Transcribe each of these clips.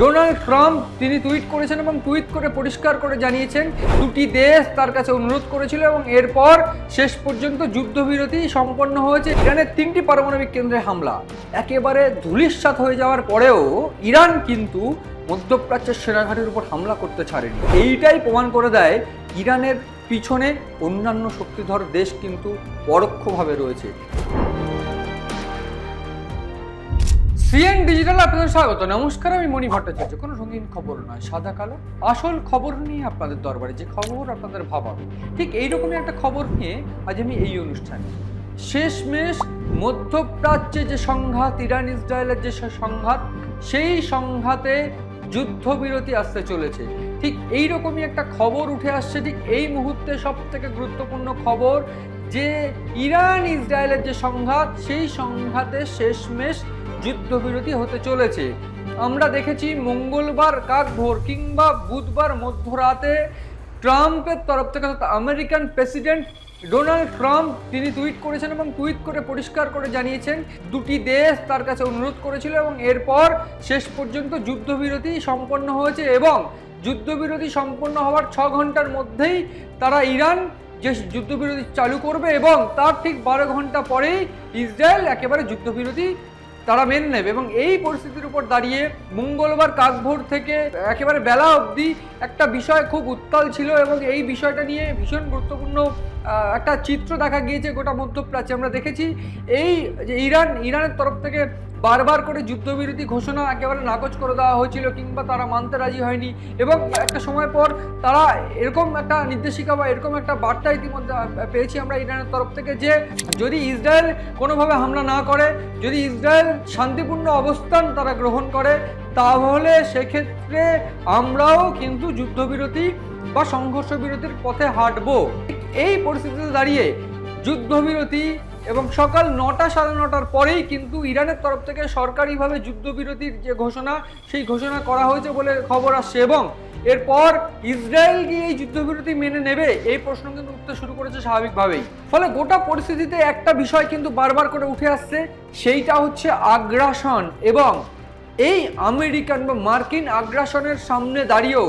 Donald Trump, তিনি tweet করেছেন এবং টুইট করে পরিষ্কার করে জানিয়েছেন, দুটি দেশ তার কাছে অনুরোধ করেছিল এবং এরপর শেষ পর্যন্ত যুদ্ধবিরতি সম্পন্ন হয়েছে। ইরানের তিনটি পারমাণবিক কেন্দ্রে হামলা। একেবারে ধুলিস্বাত হয়ে যাওয়ার পরেও ইরান কিন্তু মধ্যপ্রাচ্যের সেনাঘাটির উপর হামলা করতে ছাড়েনি। এইটাই প্রমাণ করে দেয়, ইরানের পিছনে অন্যান্য শক্তিধর দেশ কিন্তু পরোক্ষভাবে রয়েছে। সিএন ডিজিটাল আপনাদের স্বাগত। নমস্কার, আমি মণি ভট্টাচার্য। কোনো রঙিন খবর নয়, সাদা কালো। আসল খবর নিয়ে আপনাদের দরবারে যে খবর আপনাদের ভাবাবে, ঠিক এইরকমই একটা খবর নিয়ে আজ আমি এই অনুষ্ঠানে। শেষমেশ মধ্যপ্রাচ্যে যে সংঘাত, ইরান ইসরায়েলের যে সংঘাত, সেই সংঘাতে যুদ্ধবিরতি আসতে চলেছে। ঠিক এইরকমই একটা খবর উঠে আসছে, ঠিক এই মুহূর্তে সব থেকে গুরুত্বপূর্ণ খবর যে ইরান ইসরায়েলের যে সংঘাত, সেই সংঘাতে শেষমেশ যুদ্ধবিরতি হতে চলেছে। আমরা দেখেছি মঙ্গলবার কাক ভোর কিংবা বুধবার মধ্যরাতে ট্রাম্পের তরফ থেকে অর্থাৎ আমেরিকান প্রেসিডেন্ট ডোনাল্ড ট্রাম্প তিনি টুইট করেছেন এবং টুইট করে পরিষ্কার করে জানিয়েছেন, দুটি দেশ তার কাছে অনুরোধ করেছিল এবং এরপর শেষ পর্যন্ত যুদ্ধবিরতি সম্পন্ন হয়েছে এবং যুদ্ধবিরতি সম্পন্ন হওয়ার ছ ঘণ্টার মধ্যেই তারা ইরান যে যুদ্ধবিরতি চালু করবে এবং তার ঠিক বারো ঘণ্টা পরেই ইসরায়েল একেবারে যুদ্ধবিরতি তারা মেনে নেবে এবং এই পরিস্থিতির উপর দাঁড়িয়ে মঙ্গলবার কাকভোর থেকে একেবারে বেলা অবধি একটা বিষয় খুব উত্তাল ছিল এবং এই বিষয়টা নিয়ে ভীষণ গুরুত্বপূর্ণ একটা চিত্র দেখা গিয়েছে গোটা মধ্যপ্রাচ্যে। আমরা দেখেছি এই যে ইরান, ইরানের তরফ থেকে বারবার করে যুদ্ধবিরতি ঘোষণা একেবারে নাকচ করে দেওয়া হয়েছিল কিংবা তারা মানতে রাজি হয়নি। এবং একটা সময় পর তারা এরকম একটা নির্দেশিকা বা এরকম একটা বার্তা ইতিমধ্যে পেয়েছি আমরা ইরানের তরফ থেকে যে যদি ইসরায়েল কোনোভাবে হামলা না করে, যদি ইসরায়েল শান্তিপূর্ণ অবস্থান তারা গ্রহণ করে, তাহলে সেক্ষেত্রে আমরাও কিন্তু যুদ্ধবিরতি বা সংঘর্ষ বিরতির পথে হাঁটবো। এই পরিস্থিতিতে দাঁড়িয়ে যুদ্ধবিরতি এবং সকাল নটা সাড়ে নটার পরেই কিন্তু ইরানের তরফ থেকে সরকারিভাবে যুদ্ধবিরতির যে ঘোষণা, সেই ঘোষণা করা হয়েছে বলে খবর আসছে এবং এরপর ইসরায়েল কি এই যুদ্ধবিরতি মেনে নেবে, এই প্রশ্ন কিন্তু উঠতে শুরু করেছে স্বাভাবিকভাবেই। ফলে গোটা পরিস্থিতিতে একটা বিষয় কিন্তু বারবার করে উঠে আসছে, সেইটা হচ্ছে আগ্রাসন এবং এই আমেরিকান বা মার্কিন আগ্রাসনের সামনে দাঁড়িয়েও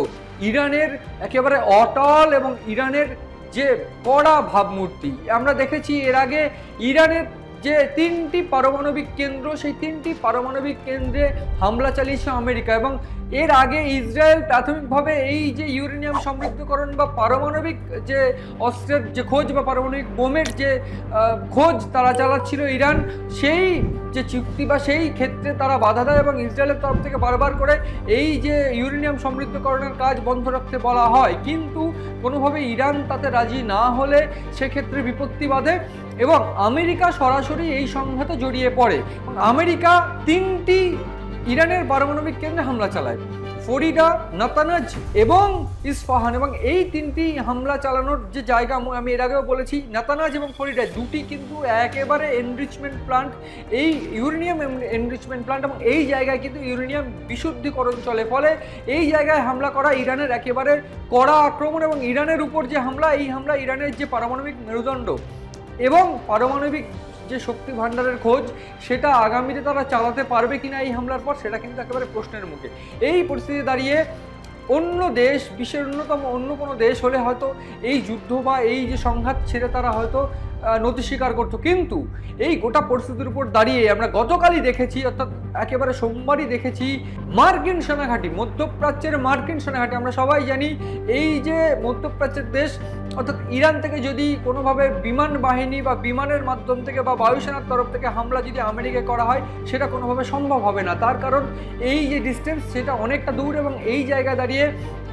ইরানের একেবারে অটল এবং ইরানের যে কড়া ভাবমূর্তি। আমরা দেখেছি এর আগে ইরানের যে তিনটি পারমাণবিক কেন্দ্র, সেই তিনটি পারমাণবিক কেন্দ্রে হামলা চালিয়েছে আমেরিকা এবং এর আগে ইসরায়েল প্রাথমিকভাবে এই যে ইউরেনিয়াম সমৃদ্ধকরণ বা পারমাণবিক যে অস্ত্রের যে খোঁজ বা পারমাণবিক বোমের যে খোঁজ তারা চালাচ্ছিল ইরান, সেই যে চুক্তি বা সেই ক্ষেত্রে তারা বাধা দেয় এবং ইসরায়েলের তরফ থেকে বারবার করে এই যে ইউরেনিয়াম সমৃদ্ধকরণের কাজ বন্ধ রাখতে বলা হয়। কিন্তু কোনোভাবে ইরান তাতে রাজি না হলে সেক্ষেত্রে বিপত্তি বাধে। এবং আমেরিকা সরাসরি এই সংঘাতে জড়িয়ে পড়ে। আমেরিকা তিনটি ইরানের পারমাণবিক কেন্দ্রে হামলা চালায়। ফরিডা নাতানাজ এবং ইস্পাহান এবং এই তিনটি হামলা চালানোর যে জায়গা আমি- আমি এর আগেও বলেছি, নাতানাজ এবং ফরিডা দুটি কিন্তু একেবারে এনরিচমেন্ট প্লান্ট এই ইউরেনিয়াম এনরিচমেন্ট প্লান্ট এবং এই জায়গায় কিন্তু ইউরেনিয়াম বিশুদ্ধিকরণ চলে। ফলে এই জায়গায় হামলা করা ইরানের একেবারে কড়া আক্রমণ এবং ইরানের উপর যে হামলা, এই হামলা ইরানের যে পারমাণবিক মেরুদণ্ড এবং পারমাণবিক যে শক্তি ভাণ্ডারের খোঁজ, সেটা আগামীতে তারা চালাতে পারবে কিনা এই হামলার পর, সেটা কিন্তু একেবারে প্রশ্নের মুখে। এই পরিস্থিতি দাঁড়িয়ে অন্য দেশ, বিশ্বের অন্যতম, অন্য কোনো দেশ হলে হয়তো এই যুদ্ধ বা এই যে সংঘাত ছেড়ে তারা হয়তো নথি স্বীকার করতো। কিন্তু এই গোটা পরিস্থিতির উপর দাঁড়িয়ে আমরা গতকালই দেখেছি, অর্থাৎ একেবারে সোমবারই দেখেছি, মার্কিন সেনাঘাঁটি, মধ্যপ্রাচ্যের মার্কিন সেনাঘাঁটি, আমরা সবাই জানি, এই যে মধ্যপ্রাচ্যের দেশ অর্থাৎ ইরান থেকে যদি কোনোভাবে বিমান বাহিনী বা বিমানের মাধ্যম থেকে বা বায়ুসেনার তরফ থেকে হামলা যদি আমেরিকায় করা হয়, সেটা কোনোভাবে সম্ভব হবে না। তার কারণ এই যে ডিস্টেন্স সেটা অনেকটা দূর এবং এই জায়গায় দাঁড়িয়ে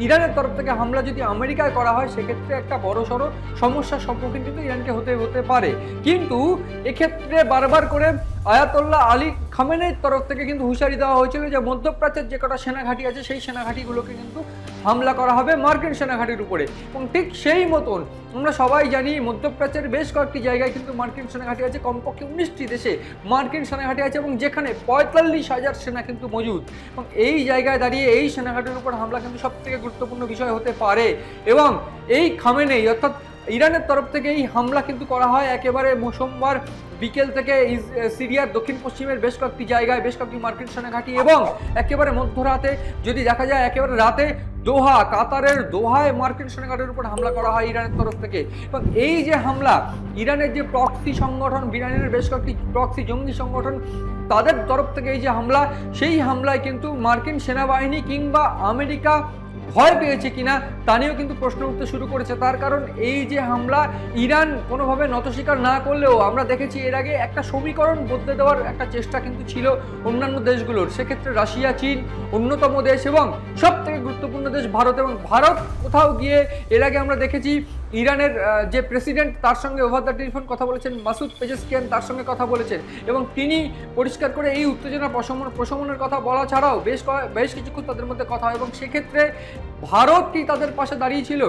ইরানের তরফ থেকে হামলা যদি আমেরিকায় করা হয়, সেক্ষেত্রে একটা বড় সড়ো সমস্যার সম্মুখীন কিন্তু ইরানকে হতে হতে পারে। কিন্তু এক্ষেত্রে বারবার করে আয়াতল্লাহ আলী খামেনের তরফ থেকে কিন্তু হুঁশিয়ারি দেওয়া হয়েছিল যে মধ্যপ্রাচ্যের যে কটা সেনাঘাঁটি আছে, সেই সেনাঘাঁটিগুলোকে কিন্তু হামলা করা হবে মার্কিন সেনাঘাঁটির উপরে। এবং ঠিক সেই মতন আমরা সবাই জানি মধ্যপ্রাচ্যের বেশ কয়েকটি জায়গায় কিন্তু মার্কিন সেনাঘাঁটি আছে, কমপক্ষে উনিশটি দেশে মার্কিন সেনাঘাঁটি আছে এবং যেখানে পঁয়তাল্লিশ হাজার সেনা কিন্তু মজুদ। এবং এই জায়গায় দাঁড়িয়ে এই সেনাঘাঁটির উপর হামলা কিন্তু সব থেকে গুরুত্বপূর্ণ বিষয় হতে পারে। এবং এই খামেনেই, অর্থাৎ ইরানের তরফ থেকে এই হামলা কিন্তু করা হয়। একেবারে সোমবার বিকেল থেকে সিরিয়ার দক্ষিণ পশ্চিমের বেশ কয়েকটি জায়গায় বেশ কয়েকটি মার্কিন সেনাঘাঁটি এবং একেবারে মধ্যরাতে যদি দেখা যায়, একেবারে রাতে দোহা, কাতারের দোহায় মার্কিন সেনাঘাটের উপর হামলা করা হয় ইরানের তরফ থেকে। এবং এই যে হামলা, ইরানের যে প্রক্সি সংগঠন ইরানের বেশ কয়েকটি প্রক্সি জঙ্গি সংগঠন, তাদের তরফ থেকে এই যে হামলা, সেই হামলায় কিন্তু মার্কিন সেনাবাহিনী কিংবা আমেরিকা ভয় পেয়েছে কিনা তা নিয়েও কিন্তু প্রশ্ন উঠতে শুরু করেছে। তার কারণ এই যে হামলা, ইরান কোনোভাবে নত স্বীকার না করলেও আমরা দেখেছি এর আগে একটা সমীকরণ বদলে দেওয়ার একটা চেষ্টা কিন্তু ছিল অন্যান্য দেশগুলোর। সেক্ষেত্রে রাশিয়া, চীন অন্যতম দেশ এবং সব থেকে গুরুত্বপূর্ণ দেশ ভারত এবং ভারত কোথাও গিয়ে এর আগে আমরা দেখেছি ইরানের যে প্রেসিডেন্ট তার সঙ্গে ওভার দ্য টেলিফোন কথা বলেছেন, মাসুদ পেজেসকিয়ান তার সঙ্গে কথা বলেছেন এবং তিনি পরিষ্কার করে এই উত্তেজনা প্রশমন, প্রশমনের কথা বলা ছাড়াও বেশ বেশ কিছুক্ষণ তাদের মধ্যে কথা হয় এবং সেক্ষেত্রে ভারত কি তাদের পাশে দাঁড়িয়েছিল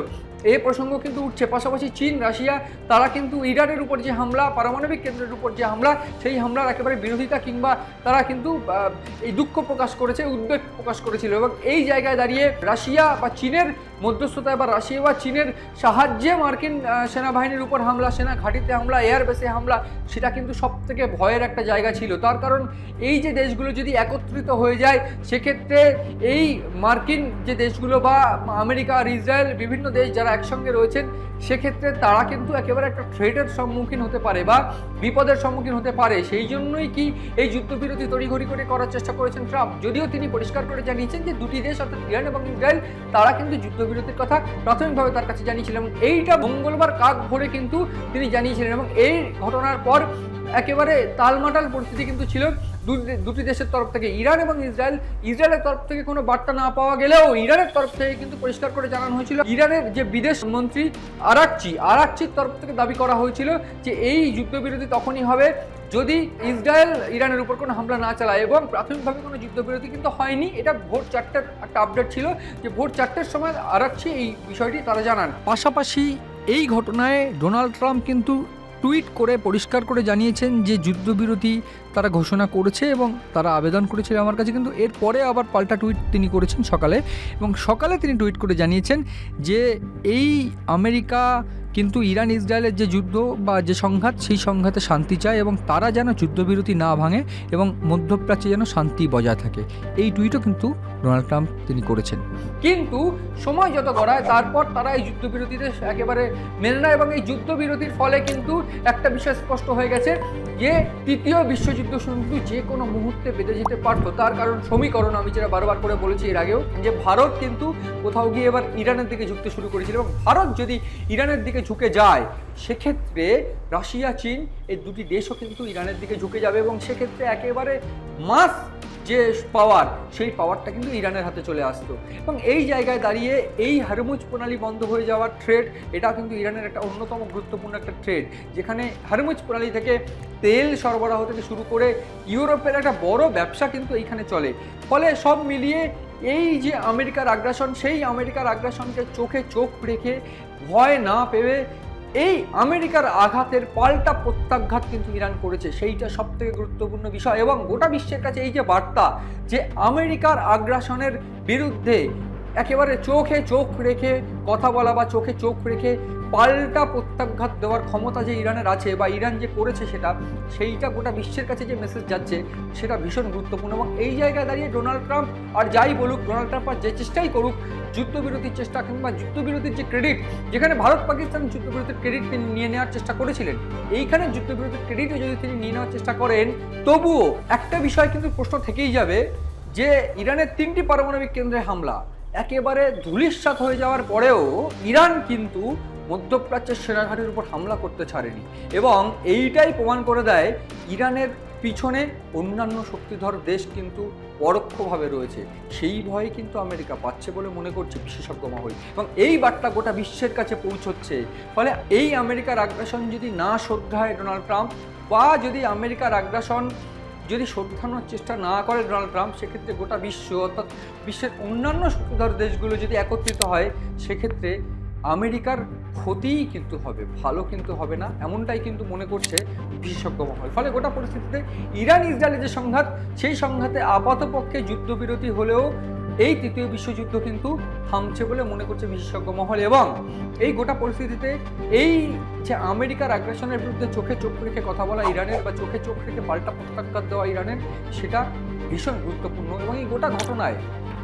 এই প্রসঙ্গ কিন্তু উঠছে। পাশাপাশি চীন, রাশিয়া, তারা কিন্তু ইরানের উপর যে হামলা, পারমাণবিক কেন্দ্রের উপর যে হামলা, সেই হামলার একেবারে বিরোধিতা কিংবা তারা কিন্তু এই দুঃখ প্রকাশ করেছে, উদ্বেগ প্রকাশ করেছিল এবং এই জায়গায় দাঁড়িয়ে রাশিয়া বা চীনের মধ্যস্থতায় বা রাশিয়া বা চীনের সাহায্যে মার্কিন সেনাবাহিনীর উপর হামলা, সেনা ঘাঁটিতে হামলা এয়ার বেসে হামলা, সেটা কিন্তু সব থেকে ভয়ের একটা জায়গা ছিল। তার কারণ এই যে দেশগুলো যদি একত্রিত হয়ে যায়, সেক্ষেত্রে এই মার্কিন যে দেশগুলো বা আমেরিকা আর ইসরায়েল বিভিন্ন দেশ যারা একসঙ্গে রয়েছেন, সেক্ষেত্রে তারা কিন্তু একেবারে একটা থ্রেটের সম্মুখীন হতে পারে বা বিপদের সম্মুখীন হতে পারে। সেই জন্যই কি এই যুদ্ধবিরতি তড়িঘড়ি করে করার চেষ্টা করেছেন ট্রাম্প। যদিও তিনি পরিষ্কার করে জানিয়েছেন যে দুটি দেশ, অর্থাৎ ইরান এবং ইসরায়েল, তারা কিন্তু যুদ্ধবিরতির কথা প্রাথমিকভাবে তার কাছে জানিয়েছিলেন এবং এইটা মঙ্গলবার কাক ভরে কিন্তু তিনি জানিয়েছিলেন এবং এই ঘটনার পর একেবারে তালমাটাল পরিস্থিতি কিন্তু ছিল। দুটি দেশের তরফ থেকে ইরান এবং ইসরায়েল। ইসরায়েলের তরফ থেকে কোনো বার্তা না পাওয়া গেলেও ইরানের তরফ থেকে কিন্তু পরিষ্কার করে জানানো হয়েছিল। ইরানের যে বিদেশ মন্ত্রী আরাকচি, আরাকচির তরফ থেকে দাবি করা হয়েছিল যে এই যুদ্ধবিরতি তখনই হবে যদি ইসরায়েল ইরানের উপর কোনো হামলা না চালায় এবং প্রাথমিকভাবে কোনো যুদ্ধবিরতি কিন্তু হয়নি। এটা ভোর চারটার একটা আপডেট ছিল যে ভোর চারটের সময় আরাকচি এই বিষয়টি তারা জানান। পাশাপাশি এই ঘটনায় ডোনাল্ড ট্রাম্প কিন্তু টুইট করে, পরিষ্কার করে জানিয়েছেন যে যুদ্ধবিরতি তারা ঘোষণা করেছে এবং তারা আবেদন করেছিল আমার কাছে। কিন্তু এরপরে আবার পাল্টা টুইট তিনি করেছেন সকালে এবং সকালে তিনি টুইট করে জানিয়েছেন যে এই আমেরিকা কিন্তু ইরান ইসরায়েলের যে যুদ্ধ বা যে সংঘাত, সেই সংঘাতে শান্তি চায় এবং তারা যেন যুদ্ধবিরতি না ভাঙে এবং মধ্যপ্রাচ্যে যেন শান্তি বজায় থাকে। এই টুইটও কিন্তু ডোনাল্ড ট্রাম্প তিনি করেছেন। কিন্তু সময় যত গড়ায়, তারপর তারা এই যুদ্ধবিরতিতে একেবারে মেনে নেয় এবং এই যুদ্ধবিরতির ফলে কিন্তু একটা বিষয় স্পষ্ট হয়ে গেছে যে তৃতীয় বিশ্বযুদ্ধ কিন্তু যে কোনো মুহূর্তে বেঁধে যেতে পারতো। তার কারণ সমীকরণ আমি যেটা বারবার করে বলেছি এর আগেও, যে ভারত কিন্তু কোথাও গিয়ে এবার ইরানের দিকে ঝুঁকতে শুরু করেছিল এবং ভারত যদি ইরানের দিকে ঝুঁকে যায়, সেক্ষেত্রে রাশিয়া, চীন এই দুটি দেশও কিন্তু ইরানের দিকে ঝুঁকে যাবে এবং সেক্ষেত্রে একেবারে মাস যে পাওয়ার সেই পাওয়ারটা কিন্তু ইরানের হাতে চলে আসতো। এবং এই জায়গায় দাঁড়িয়ে এই হারমুজ প্রণালী বন্ধ হয়ে যাওয়ার ট্রেড এটা কিন্তু ইরানের একটা অন্যতম গুরুত্বপূর্ণ একটা ট্রেড যেখানে হারমুজ প্রণালী থেকে তেল সরবরাহ থেকে শুরু করে ইউরোপের একটা বড় ব্যবসা কিন্তু এইখানে চলে। ফলে সব মিলিয়ে এই যে আমেরিকার আগ্রাসন, সেই আমেরিকার আগ্রাসনকে চোখে চোখ রেখে ভয় না পেয়ে এই আমেরিকার আঘাতের পাল্টা প্রত্যাঘাত কিন্তু ইরান করেছে। সেইটা সব থেকে গুরুত্বপূর্ণ বিষয় এবং গোটা বিশ্বের কাছে এই যে বার্তা যে আমেরিকার আগ্রাসনের বিরুদ্ধে একেবারে চোখে চোখ রেখে কথা বলা বা চোখে চোখ রেখে পাল্টা প্রত্যাঘাত দেওয়ার ক্ষমতা যে ইরানের আছে বা ইরান যে করেছে সেটা, সেইটা গোটা বিশ্বের কাছে যে মেসেজ যাচ্ছে, সেটা ভীষণ গুরুত্বপূর্ণ এবং এই জায়গায় দাঁড়িয়ে ডোনাল্ড ট্রাম্প আর যাই বলুক, ডোনাল্ড ট্রাম্প আর যে চেষ্টাই করুক, যুদ্ধবিরতির চেষ্টা কিংবা যুদ্ধবিরতির যে ক্রেডিট যেখানে ভারত পাকিস্তান যুদ্ধবিরতির ক্রেডিট তিনি নিয়ে নেওয়ার চেষ্টা করেছিলেন, এইখানে যুদ্ধবিরতির ক্রেডিটও যদি তিনি নিয়ে নেওয়ার চেষ্টা করেন, তবুও একটা বিষয় কিন্তু প্রশ্ন থেকেই যাবে যে ইরানের তিনটি পারমাণবিক কেন্দ্রে হামলা একেবারে ধূলিসাৎ হয়ে যাওয়ার পরেও ইরান কিন্তু মধ্যপ্রাচ্যের সেনাঘাটির উপর হামলা করতে ছাড়েনি এবং এইটাই প্রমাণ করে দেয় ইরানের পিছনে অন্যান্য শক্তিধর দেশ কিন্তু পরোক্ষভাবে রয়েছে। সেই ভয়ে কিন্তু আমেরিকা পাচ্ছে বলে মনে করছে বিশেষজ্ঞ মহল। এবং এই বার্তা গোটা বিশ্বের কাছে পৌঁছচ্ছে। ফলে এই আমেরিকার আগ্রাসন যদি না শ্রদ্ধায় ডোনাল্ড ট্রাম্প বা যদি আমেরিকার আগ্রাসন যদি শোধানোর চেষ্টা না করে ডোনাল্ড ট্রাম্প, সেক্ষেত্রে গোটা বিশ্ব অর্থাৎ বিশ্বের অন্যান্য শক্তিধর দেশগুলো যদি একত্রিত হয়, সেক্ষেত্রে আমেরিকার ক্ষতিই কিন্তু হবে, ভালো কিন্তু হবে না, এমনটাই কিন্তু মনে করছে বিশেষজ্ঞ মহল। ফলে গোটা পরিস্থিতিতে ইরান ইসরায়েলের যে সংঘাত, সেই সংঘাতে আপাতপক্ষে যুদ্ধবিরতি হলেও এই তৃতীয় বিশ্বযুদ্ধ কিন্তু থামছে বলে মনে করছে বিশেষজ্ঞ মহল এবং এই গোটা পরিস্থিতিতে এই যে আমেরিকার আগ্রাসনের বিরুদ্ধে চোখে চোখ রেখে কথা বলা ইরানের বা চোখে চোখ রেখে পাল্টা প্রত্যাখ্যান দেওয়া ইরানের, সেটা ভীষণ গুরুত্বপূর্ণ এবং এই গোটা ঘটনায়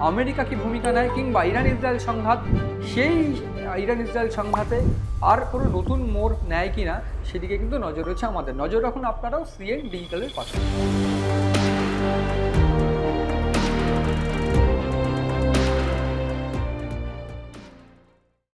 আমেরিকা কি ভূমিকা নেয় কিংবা ইরান ইসরায়েল সংঘাত, সেই ইরান ইসরায়েল সংঘাতে আর কোনো নতুন মোড় নেয় কিনা, সেদিকে কিন্তু নজর রয়েছে আমাদের। নজর রাখুন আপনারাও সিএন ডিজিটালের পাশে।